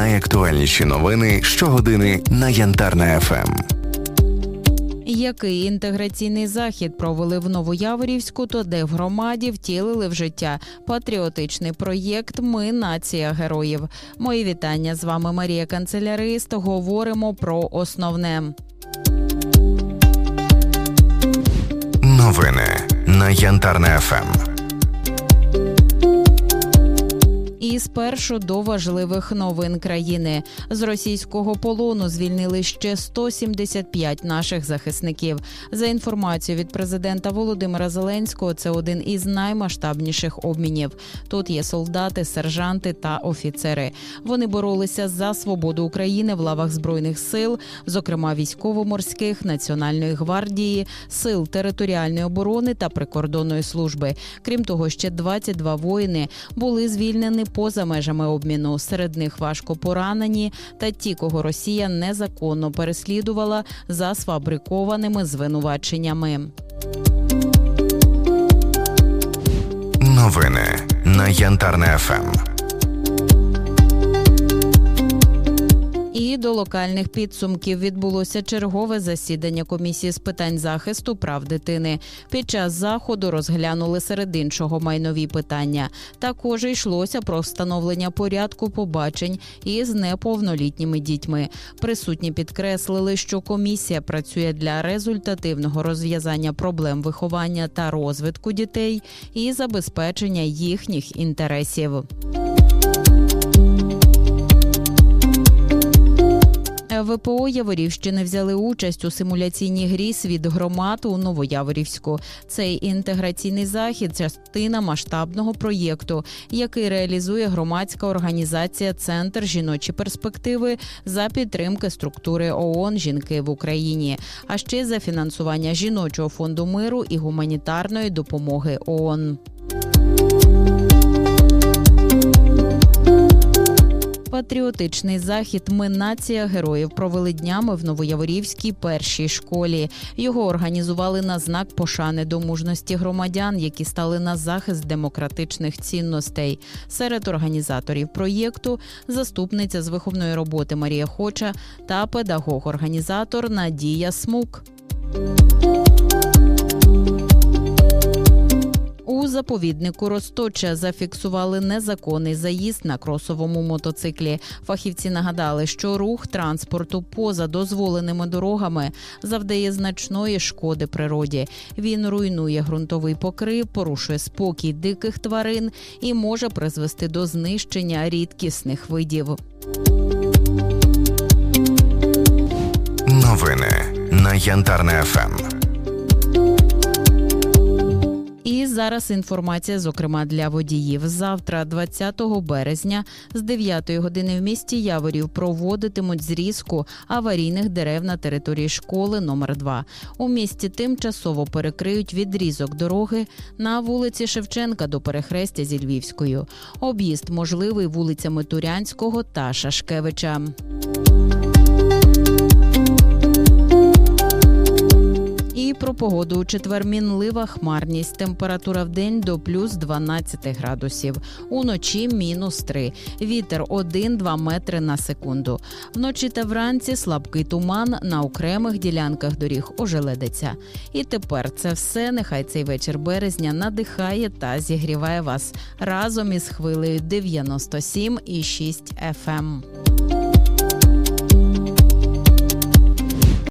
найактуальніші новини щогодини на Янтарна ФМ. Який інтеграційний захід провели в Новояворівську, то де в громаді втілили в життя патріотичний проєкт Ми нація героїв. Мої вітання з вами Марія Канцелярист. Говоримо про основне. Новини на Янтарна ФМ. І спершу до важливих новин країни з російського полону звільнили ще 175 наших захисників. За інформацією від президента Володимира Зеленського, це один із наймасштабніших обмінів. Тут є солдати, сержанти та офіцери. Вони боролися за свободу України в лавах збройних сил, зокрема військово-морських, національної гвардії, сил територіальної оборони та прикордонної служби. Крім того, ще 22 воїни були звільнені поза межами обміну. Серед них важко поранені та ті, кого Росія незаконно переслідувала за сфабрикованими звинуваченнями. Новини на Янтарне ФМ. До локальних підсумків відбулося чергове засідання комісії з питань захисту прав дитини. Під час заходу розглянули серед іншого майнові питання. Також йшлося про встановлення порядку побачень із неповнолітніми дітьми. Присутні підкреслили, що комісія працює для результативного розв'язання проблем виховання та розвитку дітей і забезпечення їхніх інтересів. ВПО Яворівщини взяли участь у симуляційній грі світ громад у Новояворівську. Цей інтеграційний захід частина масштабного проєкту, який реалізує громадська організація Центр жіночі перспективи за підтримки структури ООН Жінки в Україні, а ще за фінансування жіночого фонду миру і гуманітарної допомоги ООН. Патріотичний захід Ми нація героїв провели днями в Новояворівській першій школі. Його організували на знак пошани до мужності громадян, які стали на захист демократичних цінностей. Серед організаторів проєкту заступниця з виховної роботи Марія Хоча та педагог-організатор Надія Смук. Заповіднику Росточа зафіксували незаконний заїзд на кросовому мотоциклі. Фахівці нагадали, що рух транспорту поза дозволеними дорогами завдає значної шкоди природі. Він руйнує ґрунтовий покрив, порушує спокій диких тварин і може призвести до знищення рідкісних видів. Новини на Янтарна ФМ. Зараз інформація, зокрема для водіїв. Завтра, 20 березня, з 9 години в місті Яворів проводитимуть зрізку аварійних дерев на території школи номер 2 У місті тимчасово перекриють відрізок дороги на вулиці Шевченка до перехрестя зі Львівською. Об'їзд можливий вулицями Турянського та Шашкевича. Погоду у четвер мінлива хмарність. Температура в день до плюс 12 градусів. Уночі мінус 3. Вітер 1-2 метри на секунду. Вночі та вранці слабкий туман на окремих ділянках доріг ожеледиться. І тепер це все. Нехай цей вечір березня надихає та зігріває вас разом із хвилею 97,6 FM.